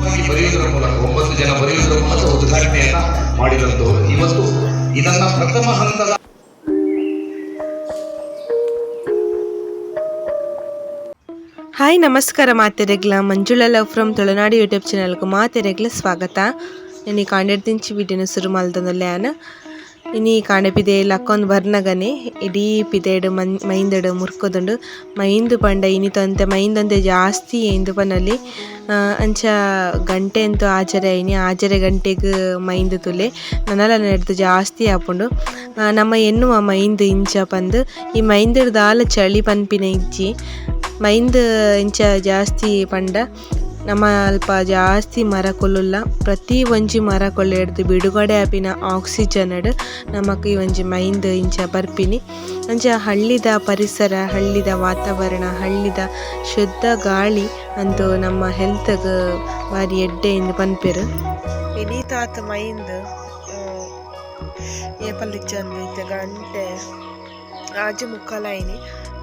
ಬರೆಯುವುದರ ಮೂಲಕ ಒಂಬತ್ತು ಜನ ಬರೆಯುವುದರ ಮೂಲಕ ಉದ್ಘಾಟನೆಯನ್ನ ಮಾಡಿದಂತವರು ಇವತ್ತು ಇದನ್ನ ಪ್ರಥಮ ಹಂತದ ಹಾಯ್, ನಮಸ್ಕಾರ. ಮಾತೆರೆಗ್ಲ Manjula love from Tulunadu YouTube ಚಾನಲ್ಗೆ ಮಾತೆರೆಗ್ಲ ಸ್ವಾಗತ. ಇನಿ ಕಾಂಡೆಡ್ದಿಂಚಿ ವಿಡಿಯೋನ ಶುರು ಆನ ಇನಿ ಪಿದೆ ಲಕ್ಕೊಂದು ಬರ್ನಗನೆ ಇಡೀ ಪಿದೆಡ್ ಮನ್ ಮೈಂದೆಡ್ ಮುರ್ಕೋದುಂಡು ಮೈಂದು ಪಂಡ ಇನಿ ತಂತೆ ಮೈಂದಂತೆ ಜಾಸ್ತಿ ಇಂದು ಪನಲ್ಲಿ ಅಂಚ ಗಂಟೆ ಅಂತೂ ಆಚರೆ ಐನಿ ಆಚರೆ ಗಂಟೆಗ್ ಮೈಂದು ತುಲೆ ನನಲ ನಡೆದು ಜಾಸ್ತಿ ಆಪುಂಡು ನಮ್ಮ ಎನ್ನುವ ಮೈಂದು ಇಂಚ ಪಂದು ಈ ಮೈಂದಡ್ ದಾಲ ಚಳಿ ಪನ್ಪಿನ ಇಜ್ಜಿ ಮೈಂದು ಇಂಚ ಜಾಸ್ತಿ ಪಂಡ ನಮ್ಮ ಅಲ್ಪ ಜಾಸ್ತಿ ಮರ ಕೊಲ್ಲುಲ್ಲ. ಪ್ರತಿ ಒಂಜಿ ಮರ ಕೊಲ್ಲೆಡ್ದು ಬಿಡುಗಡೆ ಆಪಿನ ಆಕ್ಸಿಜನ್ ನಮಕ್ ಈ ಒಂಜಿ ಮೈಂದ್ ಇಂಚ ಬರ್ಪಿನಿ. ಅಂಚ ಹಳ್ಳಿದ ಪರಿಸರ, ಹಳ್ಳಿದ ವಾತಾವರಣ, ಹಳ್ಳಿದ ಶುದ್ಧ ಗಾಳಿ ಅಂತೂ ನಮ್ಮ ಹೆಲ್ತ್ಗೆ ಬಾರಿ ಎಡ್ಡೆ ಇಂದು ಪನ್ಪೆರು ಎನೀತಾತ ಮೈಂದ್ ಏಪಲ್ಲಿಚ್ಚಂದು ಇತ್ತೆ ಗಂಟೆ, ಆಜಿ ಮುಕ್ಕಲಾಯಿನಿ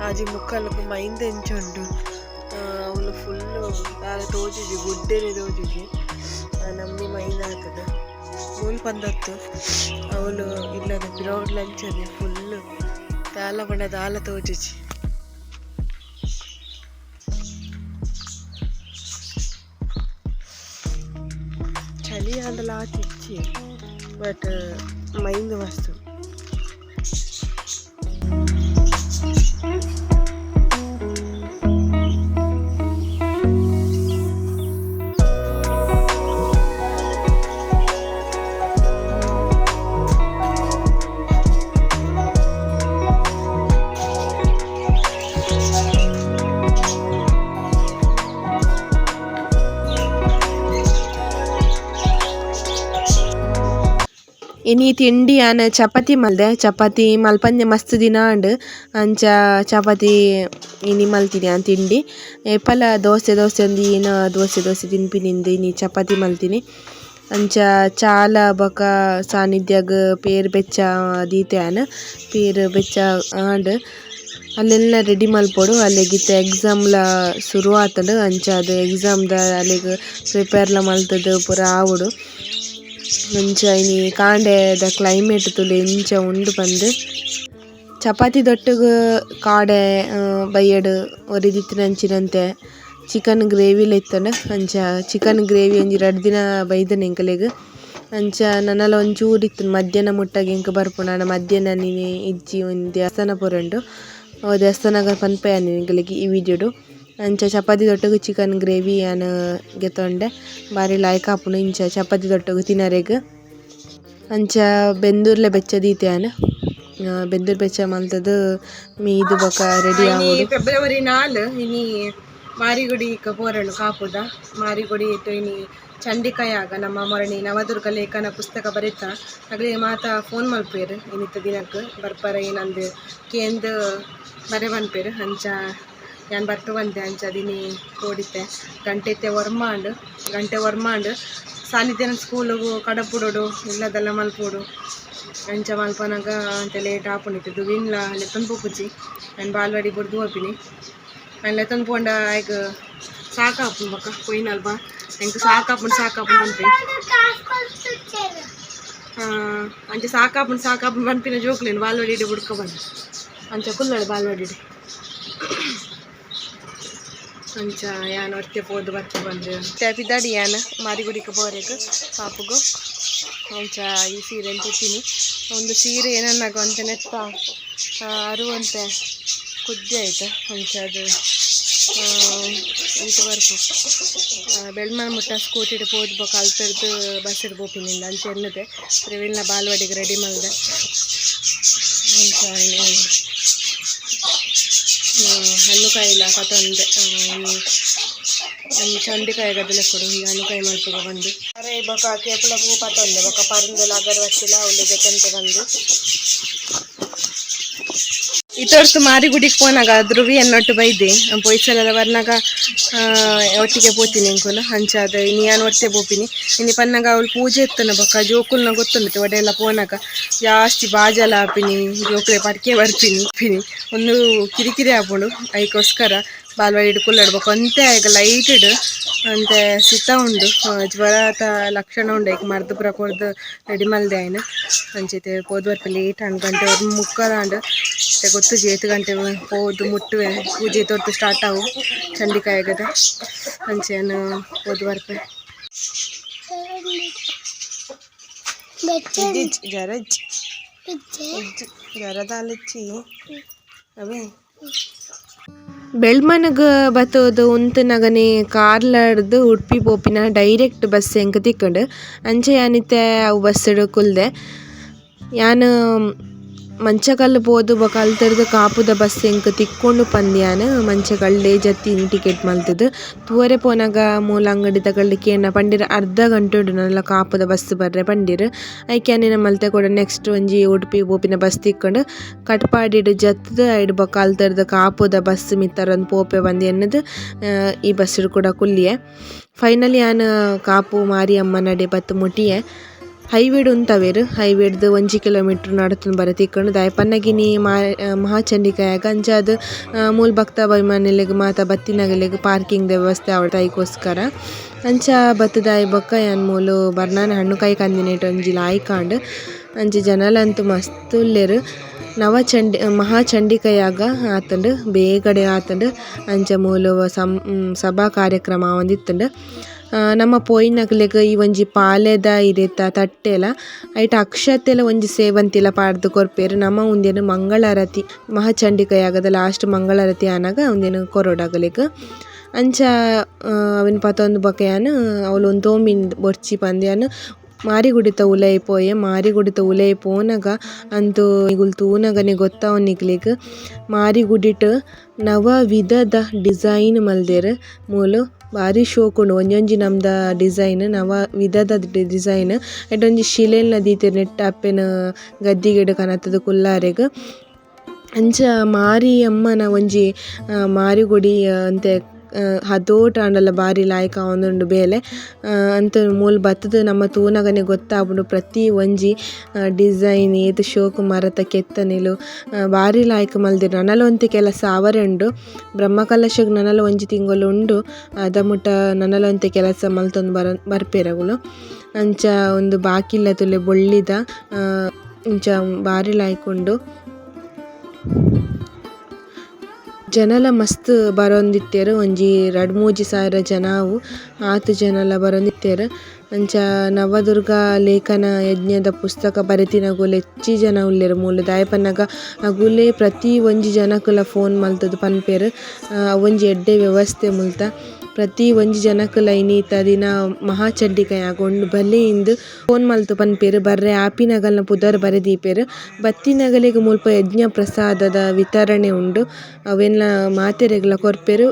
ಆಜಿ ಮುಕ್ಕಲಕು ಮೈಂದ್ ಎಂಚುಂಡು ಅವಳು ಫುಲ್ಲು ದಾಲ ತೋಜುಜಿ ಗುಡ್ಡೆನೆ ತೋಜುಜಿ ನಮ್ಮಿ ಮೈಂದ ಆಗ್ತದೆ ಮೂಲ್ ಪಂದತ್ತು ಅವಳು ಇಲ್ಲದ ಗ್ರೌಂಡ್ ಲಂಚನೆ ಫುಲ್ಲು ದಾಲ ಬಣ್ಣ ದಾಲ ತೋಜುಜಿ ಚಳಿ ಆದಲ ಆತಿಚ್ಚಿ ಬಟ್ ಮೈಂದ ಮಸ್ತು ಇನಿ ತಿಂಡಿ ಆನ ಚಪಾತಿ ಮಲ್ದೆ ಚಪಾತಿ ಮಲ್ಪಂದೆ ಮಸ್ತ್ ದಿನ ಉಂಡು ಅಂಚ ಚಪಾತಿ ಇನಿ ಮಲ್ತಿನಿ ಆ ತಿಂಡಿ ಏಪಲ ದೋಸೆ ದೋಸೆ ಒಂದಿ ಇನ ದೋಸೆ ದೋಸೆ ತಿನ್ಪಿನಿಂದ ಇನಿ ಚಪಾತಿ ಮಲ್ತಿನಿ ಅಂಚ ಚಾಲ ಬೊಕ ಸಾನಿಧ್ಯಾಗ್ ಪೇರ್ ಬೆಚ್ಚ ದೀತೆ ಆನ ಪೇರ್ ಬೆಚ್ಚ ಆಂಡ್ ಅಲ್ಲೆಲ್ಲ ರೆಡಿ ಮಲ್ಪೊಡು ಅಲ್ಲಿಗಿತ್ತ ಎಕ್ಸಾಮ್ಲ ಶುರು ಆತುಂಡು ಅದು ಎಕ್ಸಾಮ್ದ ಪ್ರಿಪೇರ್ ಪ್ರಿಪೇರ್ಲ ಮಲ್ತುದು ಪೂರ ಆವುಡು ಅಂಚ ಇನಿ ಕಾಂಡೆದ ಕ್ಲೈಮೇಟ್ ತುಲು ಇಂಚ ಉಂಡು ಪಂದ್ ಚಪಾತಿ ದೊಟ್ಟುಗು ಕಾಡೆ ಬಯ್ಯಡ್ ಒರಿ ದಿತ್ತಿನಂಚಿನಂತೆ ಚಿಕನ್ ಗ್ರೇವಿಲ ಇತ್ತಂಡ ಅಂಚ ಚಿಕನ್ ಗ್ರೇವಿ ಒಂಜಿ ರಡ್ಡ್ ದಿನ ಬೈದನೆ ಎಂಕಲೆಗ್ ಅಂಚ ನನಲ ಒಂಚೂರು ಇತ್ತು, ಮಧ್ಯಾಹ್ನ ಮುಟ್ಟಾಗಿ ಎಂಕ ಬರ್ಪುಂಡು ಆಂಡ ಮಧ್ಯಾಹ್ನ ನೀನೆ ಇಜ್ಜಿ ಒಂದು ದೇವಸ್ಥಾನ ಪೂರ ಅವು ದೇವಸ್ಥಾನಗ ಪನ್ಪೆ ಆನಿ ಎಂಕಲೆಗ್ ಈ ವಿಡಿಯೋಡು ಅಂಚ ಚಪಾತಿ ದೊಟ್ಟುಗ್ ಚಿಕನ್ ಗ್ರೇವಿ ಆನ್ ಗೆತ್ತೊಂಡೆ. ಬಾರಿ ಲಾಯ್ಕ್ ಆಪುಂಡು ಇಂಚ ಚಪಾತಿ ದೊಟ್ಟುಗ್ ತಿನರೆಗ್. ಅಂಚ ಬೆಂದೂರ್ಲೆ ಬೆಚ್ಚ ದೀತೆ ಆನ್ ಬೆಂದೂರ್ ಬೆಚ್ಚ ಮಲ್ತದ ಮೀ ಇದು ಬೊಕ ರೆಡಿ ಆವೊಡು. ಫೆಬ್ರವರಿ ನಾಲ್ ಇನಿ ಮಾರಿಗುಡಿ ಪೋರಳು ಕಾಪುದ. ಮಾರಿಗುಡಿ ಇಟ್ಟು ಇನಿ ಚಂಡಿಕಾಯಾಗ ನಮ್ಮ ಮರಣಿ ನವದುರ್ಗ ಲೇಖನ ಪುಸ್ತಕ ಬರೀತ. ಅಗ್ಲಿ ಮಾತಾ ಫೋನ್ ಮಲ್ಪೇರು ಇನ್ನಿತ್ತ ದಿನಕ್ಕೆ ಬರ್ಪರ ಏನಂದು ಕೇಂದ್ ಬರೆ ಪೇರು ಹಂಚ, ಯಾನ್ ಬರ್ತು ಒಂದೇ ಅಂಚ ದಿನಿ ಕೋಡಿತ್ತೆ ಗಂಟೆತ್ತೆ ವರ್ಮಾಂಡ್, ಗಂಟೆ ವರ್ಮಾಂಡ್. ಸಾನ್ನಿಧ್ಯನ ಸ್ಕೂಲಿಗೂ ಕಡಪುಡೋಡು, ಇಲ್ಲದೆಲ್ಲ ಮಲ್ಪೋಡು. ಅಂಚ ಮಲ್ಪನಾಗ ಅಂತ ಲೇಟ್ ಆಪುನಿತ್ತು ದುವಿನ್ಲ ಲೆತ್ತನ್ ಪೋಪುಜಿ ನಾನು ಬಾಲ್ವಾಡಿ ಬುಡ್ದು ಹೋಪಿನಿ ನಾನು ಲೆತ್ತನ್ ಪೋಂಡ ಈಗ ಸಾಕಾಪು ಬಕ್ಕ ಕೊಯ್ನಲ್ವಾ ನಂಗೆ ಸಾಕಾಪುನ್ ಸಾಕಾಪುನ್ ಬಂಪಿ ಅಂಚೆ ಸಾಕಾಪುನ್ ಸಾಕಾಪುನ್ ಬಂಪಿನ ಜೋಕ್ಲೇನು ಬಾಲ್ವಾಡಿ ಬುಡ್ಕ ಬಂದು ಅಂಚ ಬಾಲ್ ಬಾಲ್ವಾಡಿ ಅಂಚ ಯಾನ್ ಹೊರ್ತೆ ಪೋದು ಬರ್ತೆ ಬಂದು ಪಿದಾಡಿ ಯಾನ, ಮಾರಿಗುಡಿಕ ಬೋರೇಕು ಪಾಪುಗು. ಅಂಚ ಈ ಸೀರೆ ಅಂತೀನಿ ಒಂದು ಸೀರೆ ಏನನ್ನಾಗ ಅಂತ ನೆತ್ತ ಅರುವಂತೆ ಕುದ್ದಿ ಆಯ್ತು. ಅಂಚ ಅದು ಇಟ್ಟು ಬರ್ಪು ಬೆಳ್ಮನ ಮುಟ್ಟ ಸ್ಕೂಟಿಡ್ ಪೋದು ಬೊಕ ಬಸ್ ಬಸ್ಸಿಡ್ ಬೋಪಿನಿಂದ ಅಂಚೆ ಎನ್ನದೆ. ಪ್ರವೀಣ್ನ ಬಾಲ್ವಾಡಿಗೆ ರೆಡಿ ಮಲ್ದೆ ಅಂಚ ಇನ್ನು ಹಣ್ಣುಕಾಯಿಲ ಕತ್ತೊಂದೆ ಚಂಡಿಕಾಯಿ ಗದ್ದಲೆ ಕೊಡು ಈಗ ಹಣ್ಣುಕಾಯಿ ಮಲ್ಪಗ ಬಂದು ಅರೆ ಬೊಕ ಕೇಪಲ ಪೂ ಪತ್ತೊಂದೆ ಬೊಕ ಪರಿಂದೆಲ ಅಗರವತ್ತಿಲ ಅವಳಿಗೆ ತೆಂತೆ ಬಂದು ಇತ್ತೊರ್ತು ಮಾರಿಗುಡಿಗೆ ಪೋನಾಗ ಧ್ರುವಿ ಅನ್ನೊಟ್ಟು ಬೈದೆ. ಪೊಯ್ಸಲೆಲ್ಲ ಬರ್ನಾಗ ಒಟ್ಟಿಗೆ ಪೋತೀನಿ ಅಂಕುಲು, ಹಂಚಾದ ಯಾನ್ ಒಟ್ಟೆ ಪೋಪಿನಿ. ಇನ್ನು ಪನ್ನಾಗ ಅವಳು ಪೂಜೆ ಇತ್ತನ ಬಕ್ಕ, ಜೋಕುಲ್ನ ಗೊತ್ತುಂಡು ಒಡೆಲ್ಲ ಪೋನಾಗ. ಜಾಸ್ತಿ ಬಾಜಲ ಆಪಿನಿ, ಜೋಕುಲೆ ಪಟ್ಕೆ ಬರ್ಪಿನಿ ಪಿನಿ ಒಂದು ಕಿರಿಕಿರಿ ಆಪುಂಡು ಅದಕ್ಕೋಸ್ಕರ ಬಾಲ್ವಾಡಿ ಹಿಡ್ಕೊಳ್ಳಾಡ್ಬೇಕು ಅಂತೆ ಈಗ ಲೈಟೆಡ್ ಅಂತೆ ಸಿತ ಉಂಡು. ಜ್ವರ ಲಕ್ಷಣ ಉಂಡು. ಈಗ ಮರ್ದು ಪೂರ ಕೊರ್ದು ರೆಡಿ ಮಲ್ದೆ ಆಯ್ನ ಅಂಚೆತೆ ಪೋದು ಬರ್ಪ ಲೇಟ್ ಗಂಟೆ ಒಂದು ಮುಕ್ಕದಾಂಡು ಗೊತ್ತು ಏತು ಗಂಟೆ ಹೋದು ಮುಟ್ಟುವೆ ಪೂಜೆ ತೊಟ್ಟು ಸ್ಟಾರ್ಟ್ ಆವು. ಚಂಡಿಕಾಯಗದ ಅಂಚೆನು ಪೋದು ಬರ್ಪೆ ಜರಜ್ ಜರದಾಲಿಚ್ಚಿ. ಅವೇ. ಬೆಳ್ಮನಗ ಬತ್ತೋದು ಉಂತನಗನೆ ಕಾರ್ಲಡ್ದು ಉಡುಪಿ ಪೋಪಿನ ಡೈರೆಕ್ಟ್ ಬಸ್ ಎಂಕ್ ತಿಕ್ಕಂಡು. ಅಂಚೆ ಯಾನಿತ್ತೆ ಅವು ಬಸ್ ಕುಲ್ದೆ. ಯಾನ್ ಮಂಚಕಲ್ಲು ಪೋದು ಬೊಕ ಅಲ್ತರ್ದು ಕಾಪುದ ಬಸ್ ಎಂಕ್ ತಿಕ್ಕೊಂಡು ಪಂದ್ಯಾನ್? ಮಂಚಕಲ್ಡೆ ಜತ್ತಿನ್ ಟಿಕೆಟ್ ಮಲ್ತುದು. ತೂವರೆ ಪೋನಗ ಮೂಲ ಅಂಗಡಿ ತಗಲ್ಡು ಕೇನ ಪಂಡೆರ್ ಅರ್ಧ ಗಂಟೆ ಉಂಡು ನಲ್ಲ ಕಾಪುದ ಬಸ್ ಬರ್ರೆ ಪಂಡೆರ್. ಐಕೆ ಅನಿನ ಮಲ್ತೆ ಕೂಡ ನೆಕ್ಸ್ಟ್ ಒಂಜಿ ಉಡುಪಿ ಪೋಪಿನ ಬಸ್ ತಿಕ್ಕೊಂಡು ಕಟ್ಪಾಡಿಡ್ ಜತ್ತದ ಐಡ್ ಬೊಕ ಅಲ್ತರ್ದು ಕಾಪುದ ಬಸ್ ಮಿತ್ತರೊಂದು ಪೋಪೆ ಬಂದು ಅನ್ನದು ಈ ಡ್ ಕೂಡ ಕುಲ್ಲಿಯೆ. ಫೈನಲಿ ಯಾನ್ ಕಾಪು ಮಾರಿಯಮ್ಮ ನಡೆ ಬತ್ತು ಮುಟಿಯೆ ಹೈವೇಡ್ ಉಂತವೆರ್ ಹೈವೇಡ್ದು ಒಂಜಿ ಕಿಲೋಮೀಟರ್ ನಡತೊಂದು ಬರೆ ತಿಕ್ಕುಂಡು ದಾಯೆ ಪನ್ನಗಿನಿ ಮಾ ಮಹಾಚಂಡಿಕಾಯಾಗ ಅಂಚಾದ್ ಮೂಲ್ ಭಕ್ತ ಅಭಿಮಾನಿಲೆಗ್ ಮಾತ ಬತ್ತಿನಗಲೆಗ್ ಪಾರ್ಕಿಂಗ್ ವ್ಯವಸ್ಥೆ ಅವಳ ತಾಯಿಗೋಸ್ಕರ. ಅಂಚ ಬತ್ತದಾಯಿ ಬೊಕ್ಕ ಯಾನ್ ಮೂಲು ಬರ್ನಾನ ಹಣ್ಣು ಕೈ ಕಂದಿನೇಟ್ ಒಂಜಿ ಲಾಯ್ಕಾಂಡ್ ಅಂಚಿ ಜನಲಂತೂ ಮಸ್ತ್ ಉಲ್ಲೆರ್ ನವ ಚಂಡಿ ಮಹಾಚಂಡಿಕಾಯಗ ಆತುಂಡು ಬೇಗಡೆ ಆತಂಡು ಅಂಚ ಮೂಲು ಸಭಾ ಕಾರ್ಯಕ್ರಮ ಒಂದಿತ್ತುಂಡು. ಆ, ನಮ್ಮ ಪೋಯಿನಕ್ಲೆಗ್ ಈ ಒಂಜಿ ಪಾಲೆದ ಇರೆತ ತಟ್ಟೆಲ ಐಟ್ ಅಕ್ಷತೆಲ ಒಂಜಿ ಸೇವಂತಿಲ ಪಾಡ್ದ್ ಕೊರ್ಪೆರ್ ನಮ ಉಂದೆನ್ ಮಂಗಳಾರತಿ, ಮಹಾಚಂಡಿಕಾಯಾಗದ ಲಾಸ್ಟ್ ಮಂಗಳಾರತಿ ಆನಾಗ ಉಂದೆನ್ ಕೊರೊಡಾಗಲೆಗ್. ಅಂಚ ಅವನ ಪತೊಂದು ಬೊಕ ಅವಳು ಒಂದು ತೋಮಿನ್ ಬೊರ್ಚಿ ಪಂದ್ಯಾನ್, ಮಾರಿಗುಡಿತ ಉಲೈ ಪೋಯೆ, ಮಾರಿಗುಡಿತ ಉಲೈ ಪೋನಗ ಅಂತು ಇಗುಲ್ ತೂನಗನೆ ಮಾರಿ ಮಾರಿಗುಡಿಟ್ ನವ ವಿಧದ ಡಿಸೈನ್ ಮಲ್ದೆರ್, ಮೂಲು ಬಾರಿ ಶೋಕುಂಡು ಒಂಜೊಂಜಿ ನಮ್ದ ಡಿಸೈನ್ ನವ ವಿಧದ ಡಿಸೈನ್ ಎಡ್ಡೊಂಜಿ ಶಿಲೆಲ್ನ ದೀತೆರ್ ನೆಟ್ಟ್ ಅಪ್ಪೆನ್ ಗದ್ದಿಗೆಡ್ ಕನತದು ಕುಲ್ಲಾರೆಗ್. ಅಂಚ ಮಾರಿ ಅಮ್ಮನ ಒಂಜಿ ಮಾರಿಗುಡಿ ಅಂತೆ ಹತೋಟ ಆಂಡಲ ಬಾರಿ ಲಾಯ್ಕ್ ಆವೊಂದುಂಡು ಬೇಲೆ. ಅಂತ ಮೂಲು ಬತ್ತುದು ನಮ್ಮ ತೂನಗನೆ ಗೊತ್ತಾಪುಂಡು ಪ್ರತಿ ಒಂಜಿ ಡಿಸೈನ್ ಏತ್ ಶೋಕು ಮರತ ಕೆತ್ತನೆಲು ಬಾರಿ ಲಾಯ್ಕ್ ಮಲ್ದೆರ್. ನನಲ ಒಂತೆ ಕೆಲಸ ಅವರೆ ಉಂಡು ಬ್ರಹ್ಮಕಲಶಗ್ ನನಲ ಒಂಜಿ ತಿಂಗೊಲು ಉಂಡು. ಅದ ಮುಟ ನನಲ ಒಂತೆ ಕೆಲಸ ಮಲ್ತೊಂದು ಬರ ಬರ್ಪೇರಗಳು ಅಂಚ ಒಂದು ಬಾಕಿಲ್ಲ ತುಲೆ ಬೊಳ್ಳಿದ ಇಂಚ ಬಾರಿ ಲಾಯ್ಕ್ ಉಂಡು ಜನಲ ಮಸ್ತ್ ಬರೊಂದಿತ್ತೆರ್. ಒಂಜಿ ರಡ್ಡ್ ಮೂಜಿ ಸಾವಿರ ಜನಾವು ಆತ್ ಜನಲ ಬರೊಂದಿತ್ತೆರ್. ಅಂಚ ನವದುರ್ಗ ಲೇಖನ ಯಜ್ಞದ ಪುಸ್ತಕ ಬರೆತಿನಗುಲು ಹೆಚ್ಚಿ ಜನ ಉಲ್ಲೆರ್. ಮೂಲು ದಾಯೆ ಪನ್ನಗ ಅಗುಲೇ ಪ್ರತಿ ಒಂಜಿ ಜನಕುಲ ಫೋನ್ ಮಲ್ತುದು ಪನ್ಪೆರ್. ಅವೊಂಜಿ ಎಡ್ಡೆ ವ್ಯವಸ್ಥೆ ಮುಲ್ತ. ಪ್ರತಿ ಒಂಜಿ ಜನಕ್ ಲೈನ್ ಇತ್ತ ದಿನ ಮಹಾಚಂಡಿಕಾಯ ಆಗೊಂಡು ಇಂದು ಫೋನ್ ಮಲ್ತು ಪನ್ಪೆರ್ ಬರ್ರೆ ಆಪಿನಗಲ್ನ ಪುದರ್ ಬರೆದೀಪೆರ್ ಬತ್ತಿನಗಲೆಗ್ ಮುಲ್ಪ ಯಜ್ಞ ಪ್ರಸಾದದ ವಿತರಣೆ ಉಂಡು. ಅವೆಲ್ಲ ಮಾತೆರೆಗ್ಲ ಕೊರ್ಪೆರ್.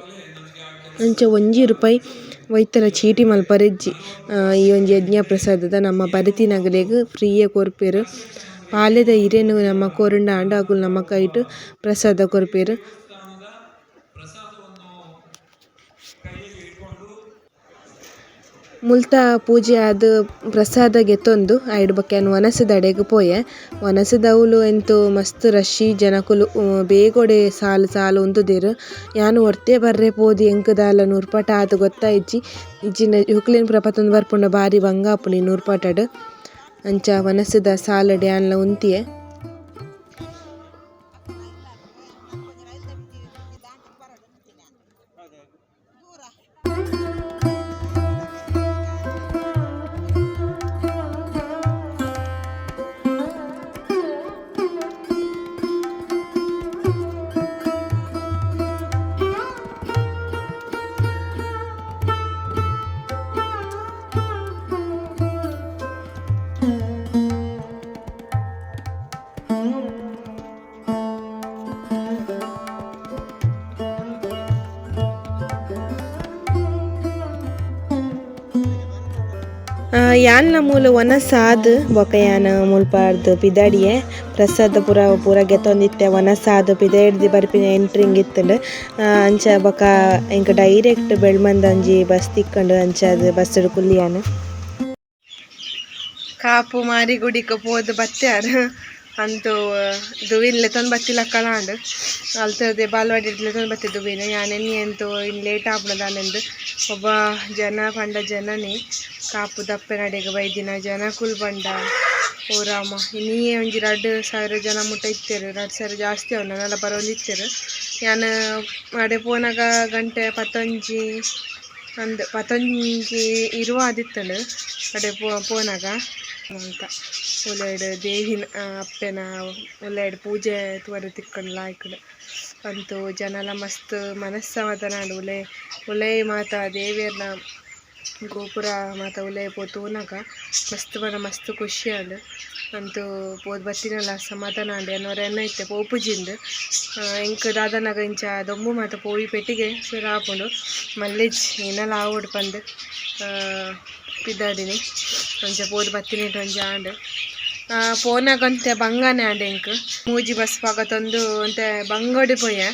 ಅಂಚ ಒಂಜಿ ರೂಪಾಯಿ ವೈತರ ಚೀಟಿ ಮಲ್ಪರೆಜ್ಜಿ ಈ ಒಂಜಿ ಯಜ್ಞ ಪ್ರಸಾದದ ನಮ್ಮ ಬರಿತಿನಗಲೆಗ್ ಫ್ರೀಯೆ ಕೊರ್ಪೆರ್. ಪಾಲ್ಯದ ಹಿರೇನು ನಮ್ಮ ಕೊರುಂಡ ಆಂಡ ನಮಕ್ ಐಟ್ ಪ್ರಸಾದ ಕೊರ್ಪೆರ್. ಮುಲ್ತ ಪೂಜೆ ಆದ್ ಪ್ರಸಾದ ಗೆತ್ತೊಂದು. ಐಡ್ ಬೊಕ್ಯಾನ್ ವನಸದ ಅಡೆಗ್ ಪೋಯೆ. ವನಸದ ಎಂತು ಮಸ್ತ್ ರಶ್ಶಿ ಜನಕುಲು ಬೇಗೊಡೆ ಸಾಲು ಸಾಲು ಉಂತುದೆರ್ ಯಾನ್ ಒರ್ತೆ ಬರ್ರೆ ಪೋದು ಎಂಕ್ ದಾಲ ನೂರ್ಪಟ ಆದ್ ಗೊತ್ತಾಯಿಜ್ಜಿ ಇಜ್ಜಿಂಡ ಹೊಕ್ಲೆನ್ ಪೂರ ಬರ್ಪುಂಡ ಬಾರಿ ವಂಗ ಆಪುಂಡು ನೂರ್ಪಾಟಡ್. ಅಂಚ ವನಸದ ಸಾಲಡ್ ಯಾನ್ಲ ಉಂತಿಯೆ. ಆ, ಯಾನ್ಲ ಒನ ವನಸಾದ್ ಬೊಕ ಯಾನ್ ಮುಲ್ಪಾರ್ದು ಪಿದಾಡಿಯೆ ಪ್ರಸಾದ ಪೂರ ಪೂರ ಗೆತ್ತೊಂದಿತ್ತೆ ವನಸಾದ್ ಪಿದಯಡ್ದಿ ಬರ್ಪಿನ ಎಂಟ್ರಿಂಗ್ ಇತ್ತುಂಡು. ಅಂಚ ಬೊಕ ಎಂಕ್ ಡೈರೆಕ್ಟ್ ಬೆಳ್ಮಂದ ಒಂಜಿ ಬಸ್ ತಿಕ್ಕಂಡು ಅದು ಬಸ್ ಕುಲ್ಲಿಯಾನ್ ಕಾಪು ಮಾರಿಗುಡಿಕ ಪೋದು ಬತ್ತ್ಯಾರ್. ಅಂತು ದುವಿನ್ಲೆ ಲೆತೊಂದು ಬತ್ತಿಲ್ಲ ಕಳಾಂಡ್ ಅಲ್ತದೆ ಬಾಲ್ವಾಡಿ ಲೆತೊಂದು ಬತ್ತಿ ದುವಿನ. ಯಾನ್ ಎನ್ನಿ ಎಂತು ಇನ್ ಲೇಟ್ ಆಪುಂಡು ದಾನೆಂದು ಒಬ್ಬ ಜನ ಪಂಡ ಜನನಿ ಕಾಪು ದಪ್ಪೆ ನಡೆಗೆ ಬೈದಿನ. ಜನ ಕುಲ್ ಬಂಡ ಓ ಇನ್ನೀ ಒಂಜಿ ರಡ್ಡ್ ಸಾವಿರ ಜನ ಮುಟ್ಟ ಇತ್ತೇರು. ರಡ್ಡ್ ಸಾವಿರ ಜಾಸ್ತಿ ಅವನ ನನ್ನೆಲ್ಲ ಬರೋದು ಇತ್ತೇರು. ಯಾನ್ ಅಡೆ ಪೋನಾಗ ಗಂಟೆ ಪತ್ತೊಂಜಿ ಅಂದ್, ಪತ್ತೊಂಜಿ ಇರುವ ಆದಿತ್ತಂಡು ಅಡೆ ಪೋನಾಗ. ಅಂತ. ಉಲಾಯ್ಡ್ ದೇವಿನ ಅಪ್ಪೆನ ಉಲಾಯ್ಡ್ ಪೂಜೆ ತೂವರೆ ತಿಕ್ಕೊಂಡು ಲಾಯ್ಕುಡು ಅಂತೂ ಜನಲ ಮಸ್ತ್ ಮನಸ್ಸಮಾಧಾನ ಉಲೆ ಉಲೇ ಮಾತ ದೇವಿಯರ್ನ ಗೋಪುರ ಮಾತ ಪೋದು ತೂನಗ ಮಸ್ತ್ ಬಡ ಮಸ್ತ್ ಖುಷಿ ಆಂಡ್. ಅಂತೂ ಪೋದು ಬತ್ತಿನಲ ಸಮಾಧಾನ ಆಂಡ್. ಎನ್ನೋರ ಎನ್ನ ಇತ್ತೆ ಪೋಪುಜಿಂದ್ ಎಂಕ್ ದಾದನಗ ಇಂಚ ದೊಂಬು ಮಾತ ಪೋಯಿ ಪೆಟ್ಟಿಗೆ ಸುರ ಆಪುಂಡು ಮಲ್ಲೆಜ್ ಏನಲ ಆವಡ್ ಪಂದ್ ಪಿದ್ದಾಡಿನಿ ಒಂಚ ಪೋದು ಬತ್ತಿನೇಟ್ ಒಂಜಿ ಆಂಡ್. ಪೋನಾಗಂತೆ ಬಂಗಾನೆ ಆಂಡ್ ಎಂಕ್ ಮೂಜಿ ಬಸ್ ಪಾಕತ್ತೊಂದು ಅಂತೆ ಬಂಗೋಡಿ ಪೋಯೆ.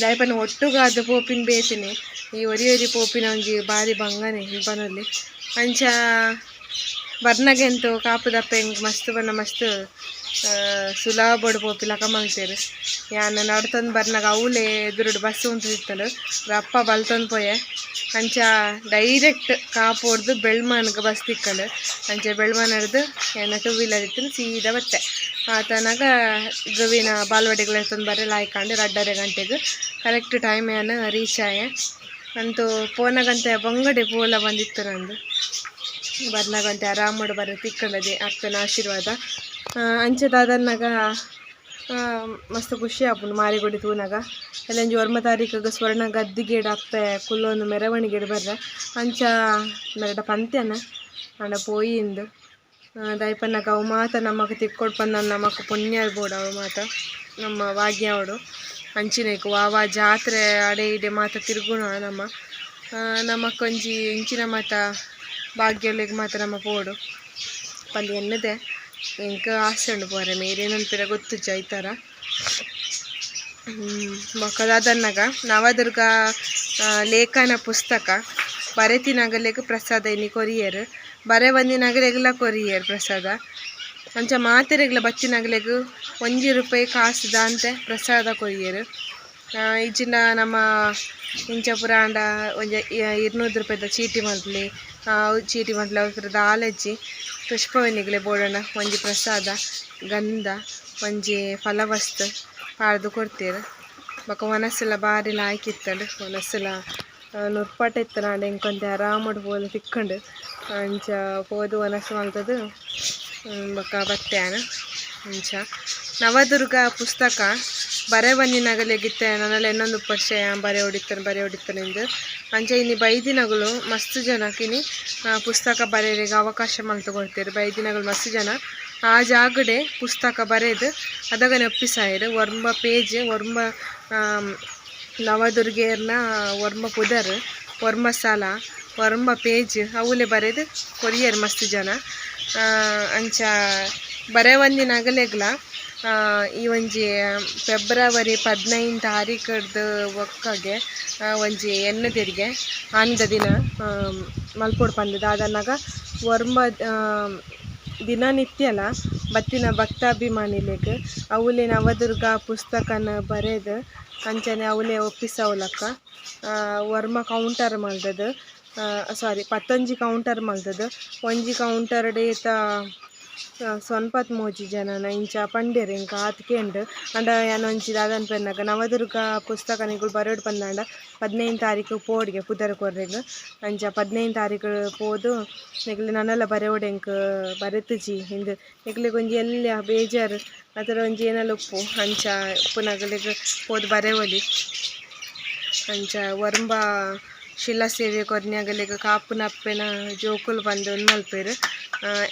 ದಾಯಪನ ಒಟ್ಟುಗಾದ ಪೋಪಿನ ಬೇತಿನಿ ಈ ಒರಿ ಒರಿ ಪೋಪಿನ ಒಂಜಿ ಬಾರಿ ಬಂಗನೆ ಇಲ್ಪನಲ್ಲಿ ಅಂಚ ಬರ್ನಾಗೆಂತು ಕಾಪು ದಪ್ಪ ಹೆಂಗ್ ಮಸ್ತ್ ಬಣ್ಣ ಮಸ್ತ್ ಆ, ಸುಲಭಡ್ ಪೋಪಿ ಲಕ ಮಲ್ತೇರು ಯಾನ್ ನಡ್ತೊಂದು ಬರ್ನಾಗ ಅವಲೇ ಎದುರುಡು ಬಸ್ ಉಂಟು ಇತ್ತಲು ರಪ್ಪ ಬಲ್ತೊಂದು ಪೋಯೆ. ಅಂಚ ಡೈರೆಕ್ಟ್ ಕಾಪು ಹೊಡೆದು ಬೆಳ್ಮಾನ್ಗೆ ಬಸ್ ತಿಕ್ಕಂಡು ಅಂಚೆ ಬೆಳ್ಮಾನ್ ಹಿಡ್ದು ಏನ ಟೂ ವೀಲರ್ ಇತ್ತು ಸೀದಾ ಬತ್ತೆ. ಆತನಾಗ ಗವಿನ ಬಾಲ್ವಾಡಿಗಳ ತಂದು ಬರೀ ಲಾಯ್ಕೊಂಡು ರಡ್ಡರೆ ಗಂಟೆಗೆ. ಕರೆಕ್ಟ್ ಟೈಮ್ ಏನು ರೀಚ್ ಆಯ. ಅಂತೂ ಪೋನಗಂತೆ ಬಂಗಡೆ ಪೋಲ ಬಂದಿತ್ತು ನಂದು. ಬರ್ನಾಗಂತೆ ಆರಾಮಡು ಬರ ತಿಕ್ಕಂಡದೆ, ಅಕ್ಕನ ಆಶೀರ್ವಾದ. ಅಂಚೆ ಮಸ್ತ್ ಖುಷಿ ಆಪುಂಡು ಮಾರಿಗುಡಿ ತೂನಾಗ. ಎಲ್ಲಂಜಿ ಒರ್ಮ ತಾರೀಕಿಗೆ ಸ್ವರ್ಣ ಗದ್ದಿಗೇಡು ಅಪ್ಪೆ ಕುಲ್ಲೊಂದು ಮೆರವಣಿಗೆಡು ಬರ್ರೆ. ಅಂಚ ಮೆರಡ ಪಂತ್ಯನ ಅಂಡ ಪೋಯಿಂದು ದಯಪನ್ನಗ ಅವು ಮಾತ ನಮಕ್ ತಿಕ್ಕೊಡ್ ಬಂದ ನಮಕ್ ಪುಣ್ಯ ಬೋಡ ಅವು ಮಾತ. ನಮ್ಮ ವಾಗ್ಯ ಅವಳು. ಅಂಚಿನೇಕು ವಾವ ಜಾತ್ರೆ ಅಡೆ ಇಡೆ ಮಾತ ತಿರುಗುಣ ನಮ್ಮ. ನಮಕ್ ಒಂಜಿ ಇಂಚಿನ ಮಾತ ಭಾಗ್ಯಗಳಿಗೆ ಮಾತ ನಮ್ಮ ಪೋಡು. ಪಂದ್ ಎನ್ನದೆ. ఇంకా ఆశ ఉండు పోరే మీరేనంತಾರ ಗೊತ್ತು ಜೈತಾರ ಮೊಕ್ಕದಾದನ್ನಾಗ ನವದುರ್ಗ ಲೇಖನ ಪುಸ್ತಕ ಬರೆತಿನಾಗಲೇಗ ಪ್ರಸಾದ ಇನಿ ಕೊರಿಯರ್ ಬರೆ ಒಂದಿನಾಗಲೆಗ್ಲ ಕೊರಿಯರ್ ಪ್ರಸಾದ ಅಂಚ ಮಾತೆರೆಗ್ಲ ಬಚ್ಚಿನಾಗಲೆಗ್ ಒಂಜಿ ರೂಪಾಯಿ ಕಾಸು ಅಂತ ಪ್ರಸಾದ ಕೊರಿಯರ್ ಇಜ್ಜಿನ ನಮ್ಮ ಇಂಚ ಪುರಾಂಡ ಒಂಜ ಇರ್ನೂರು ರೂಪಾಯಿದ ಚೀಟಿ ಮಂತ್ಲಿ ಚೀಟಿ ಮಂತ್ಲಿ ಅವ್ರ ಆಲಜ್ಜಿ ಪುಷ್ಪವನಿಗ್ಲೆ ಬೋಡಣ, ಒಂಜಿ ಪ್ರಸಾದ, ಗಂಧ, ಒಂಜಿ ಫಲವಸ್ತು ಪಾಡ್ದು ಕೊಡ್ತೀರ. ಬೊಕ ಮನಸ್ಸಿಲ್ಲ ಬಾರಿ ಲಾಯ್ಕಿತ್ತಡು ಮನಸ್ಸಿಲ್ಲ ನುರ್ಪಾಟ ಇತ್ತು ನಾಡು ಎಂಕೊಂತೆ ಆರಾಮಡು ಹೋದು ತಿಕ್ಕೊಂಡು. ಅಂಚ ಪೋದು ಮನಸ್ಸು ಮಲ್ತದು ಬೊಕ ಬತ್ತೆ ಅಂಚ ನವದುರ್ಗ ಪುಸ್ತಕ. ಬರೆ ನಗಲೆಗಿತ್ತೆ ನನ್ನಲ್ಲಿ ಇನ್ನೊಂದು ಪರಿಚಯ ಬರೆ ಹೊಡಿತಾನೆ ಬರೆ ಹೊಡಿತಾನೆ ಎಂದು. ಅಂಚೆ ಇನ್ನು ಬೈದಿನಗಳು ಮಸ್ತ್ ಜನಕ್ಕಿನಿ ಪುಸ್ತಕ ಬರೆಯೋರಿಗೆ ಅವಕಾಶ ಮಲ್ ತಗೊಳ್ತೀರಿ ಬೈದಿನಗಳು ಮಸ್ತ್ ಜನ. ಆ ಜಾಗಡೆ ಪುಸ್ತಕ ಬರೆದು ಅದಾಗ ಒಪ್ಪಿಸಾಯಿರು ವರ್ಮ ಪೇಜ್ ವರ್ಮ ನವದುರ್ಗೆಯರ್ನ ವರ್ಮ ಪುದರ್ ವರ್ಮ ಸಾಲ ವರ್ಮ ಪೇಜ್ ಅವಲೇ ಬರೆದು ಕೊರಿಯರ್ ಮಸ್ತ್ ಜನ. ಅಂಚ ಬರೆ ಒಂದಿನಾಗಲೆಗ್ಲ ಆ, ಈ ಒಂಜಿ ಫೆಬ್ರವರಿ ಪದ್ನೈನ್ ತಾರೀಕಡ್ದು ಒಕ್ಕಗೆ ಒಂಜಿ ಎಣ್ಣೆ ತೆರಿಗೆ ಆನಿದ ದಿನ ಮಲ್ಪೊಡು ಪಂದದ ಅದನ್ನಾಗ ವರ್ಮ ದಿನನಿತ್ಯಲ ಬತ್ತಿನ ಭಕ್ತಾಭಿಮಾನಿಲೆಗ್ ಅವಲೆ ನವದುರ್ಗ ಪುಸ್ತಕನ ಬರೆದು ಅಂಚನೆ ಅವಲೆ ಒಪ್ಪಿಸವಲಕ್ಕ ವರ್ಮ ಕೌಂಟರ್ ಮಲ್ದದು ಸಾರಿ ಪತ್ತೊಂಜಿ ಕೌಂಟರ್ ಮಲ್ದದು, ಒಂಜಿ ಕೌಂಟರ್ ಡೇತ ಸೊನ್ಪತ್ ಮೋಜಿ ಜನನ ಇಂಚ ಪಂಡೆರ್ ಇಂಕ ಆತ್ಕೆಂಡ್ ಅಂಡ ಯಾನೊಂಚಿ ದಾದನ್ ಪೆನ್ನಗ ನವದುರ್ಗ ಪುಸ್ತಕ ನಿಗುಲು ಬರೋಡ್ ಪಂದಾಂಡ ಪದ್ನೈದು ತಾರೀಕು ಪೋಡ್ಗೆ ಪುದರ್ ಕೊರ್ರೆಗ್. ಅಂಚ ಪದ್ನೈದು ತಾರೀಕು ಪೋದು ನಿಗ್ಲು ನನ್ನೆಲ್ಲ ಬರೆಯೋಡು ಎಂಕ್ ಬರೆತುಜಿ ಹಿಂದೆ. ನಿಗ್ಲಿಗೆ ಒಂಜಿ ಎಲ್ಲ ಬೇಜಾರು ಅದರ ಒಂಜಿ ಏನಲ್ಲ ಉಪ್ಪು, ಅಂಚ ಉಪ್ಪು ನಗಲಿಗೆ ಪೋದು ಬರೆವಲಿ. ಅಂಚ ವರ್ಂಬ ಶಿಲಾ ಸೇವೆ ಕೊರ್ನ್ಯಾಗಲೆಗ್ ಕಾಪುನ ಅಪ್ಪೆನ ಜೋಕುಲು ಬಂದು ಉಂದು ಮಲ್ಪೆರ್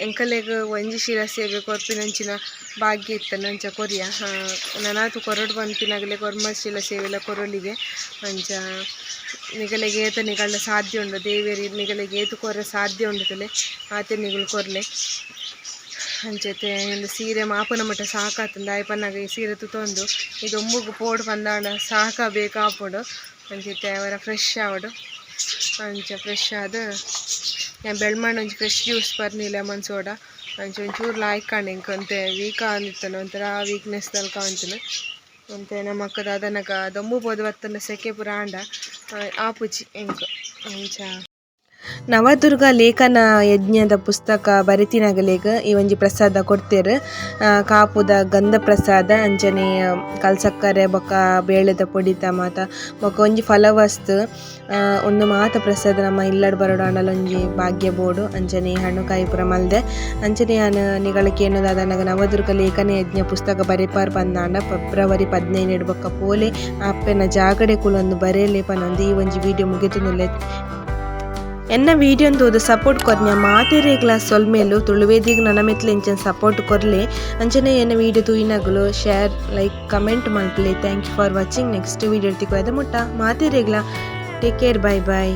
ಎಂಕಲೆಗ್ ಒಂಜಿ ಶಿಲಾ ಸೇವೆ ಕೊರ್ಪಿನಂಚಿನ ಭಾಗ್ಯ ಇತ್ತ ಅಂಚ ಕೊರಿಯ. ನನಾತು ಕೊರಡು ಬಂಪಿನಾಗಲೆ ಕೊರ್ಮ ಶಿಲಾ ಸೇವೆಲ ಕೊರೊಲಿಗೆ ಅಂಚ ನಿಗಲೆಗೆ ಏತ ನಿಗಳ ಸಾಧ್ಯ ಉಂಡು. ದೇವೇರಿ ನಿಗಲೆಗೆ ಏತು ಕೊರ ಸಾಧ್ಯ ಉಂಡುತ್ತಲೆ ಆತೆ ನಿಗುಲು ಕೊರ್ಲೆ. ಅಂಚತೆ ಒಂದು ಸೀರೆ ಮಾಪನ ಮಟ್ಟ ಸಾಕಾತಂದ. ಆಯ್ಪನ್ನಾಗ ಈ ಸೀರೆ ತುತೊಂದು ಇದು ಒಮ್ಮುಗು ಪೋಡು ಪಂದಾಂಡ ಸಾಕ ಬೇಕಾಪುಡು ಅಂಚೆತೆ ಅವರ ಫ್ರೆಶ್ ಆವಡು. ಅಂಚ ಫ್ರೆಶ್ ಆದ ನಾನು ಬೆಳ್ಮಣ್ಣು ಒಂಜಿ ಫ್ರೆಶ್ ಜ್ಯೂಸ್ ಬರ್ನಿ ಲೆಮನ್ ಸೋಡಾ మంచి ಒಂಚೂರು ಲಾಯ್ಕಂಡು ಹಿಂಗೆ ಅಂತೆ ವೀಕ್ ಆಂದಿತ್ತನ ಒಂಥರ ವೀಕ್ನೆಸ್ ತಲ್ಕ ಅಂಚನೆ ಅಂತೆ ನಮ್ಮ ಅಕ್ಕದ ಅದನ್ನಗ ದೊಂಬು ಬೋದು ಬತ್ತನ ಸೆಕೆ ಪುರ ಆಂಡ ಆಪುಜಿ ಎಂಕ್ ಅಂಚ ನವದುರ್ಗ ಲೇಖನ ಯಜ್ಞದ ಪುಸ್ತಕ ಬರೆತಿನಗಲೆಗ್ ಈ ಒಂಜಿ ಪ್ರಸಾದ ಕೊಡ್ತೆರ್. ಕಾಪುದ ಗಂಧ ಪ್ರಸಾದ ಅಂಜನೆ ಕಲ್ಸಕ್ಕರೆ, ಬೊಕ ಬೇಳೆದ ಪೊಡಿತ ಮಾತ ಬೊಕ ಒಂಜಿ ಫಲವಸ್ತ್. ಉಂದು ಮಾತ ಪ್ರಸಾದ ನಮ್ಮ ಇಲ್ಲಡ್ ಬರೋಡು ಆಂಡಲ ಒಂಜಿ ಭಾಗ್ಯ ಬೋಡು ಅಂಜನೆ ಹಣ್ಣು ಕಾಯಿ ಪೂರ ಮಲ್ದೆ. ಅಂಚನೆ ನಿಗಳಿಕೆ ಅನ್ನೋದಾದ ಏನು ದಾದನಗ ನವದುರ್ಗ ಲೇಖನ ಯಜ್ಞ ಪುಸ್ತಕ ಬರೆಪಾರ್ ಬಂದಾಂಡ ಫೆಬ್ರವರಿ ಪದಿನೈದು ಬೊಕ್ಕ ಪೋಲೆ ಅಪ್ಪೆನ ಜಾಗಡೆ ಕುಲೊಂದು ಬರೆಯಲೆ ಪನೊಂದು ಈ ಒಂಜಿ ವಿಡಿಯೋ ಮುಗಿತುಂದುಲ್ಲೆ ಎನ್ನ ವಿಡಿಯೋ ತೂದು ಸಪೋರ್ಟ್ ಕೊರ್ನ ಮಾತೆರೆ ಕ್ಲಾಸ್ ಸೊಲ್ಮೇಲು ತುಳುವೇದಿಗ್ ನನ್ನ ಮೆತ್ಲೆ ಇಂಚನ್ ಸಪೋರ್ಟ್ ಕೊರ್ಲೆ. ಅಂಚನೆ ಎನ್ನ ವಿಡಿಯೋ ತೂಯಿನಗುಲು ಶೇರ್ ಲೈಕ್ ಕಮೆಂಟ್ ಮಾಡ್ಲಿ thank you for watching next video ತಿಕ್ಕೋದ ಮುಟ್ಟ. ಮಾತೆರೆಗ್ಲ ಟೇಕ್ ಕೇರ್ ಬೈ ಬೈ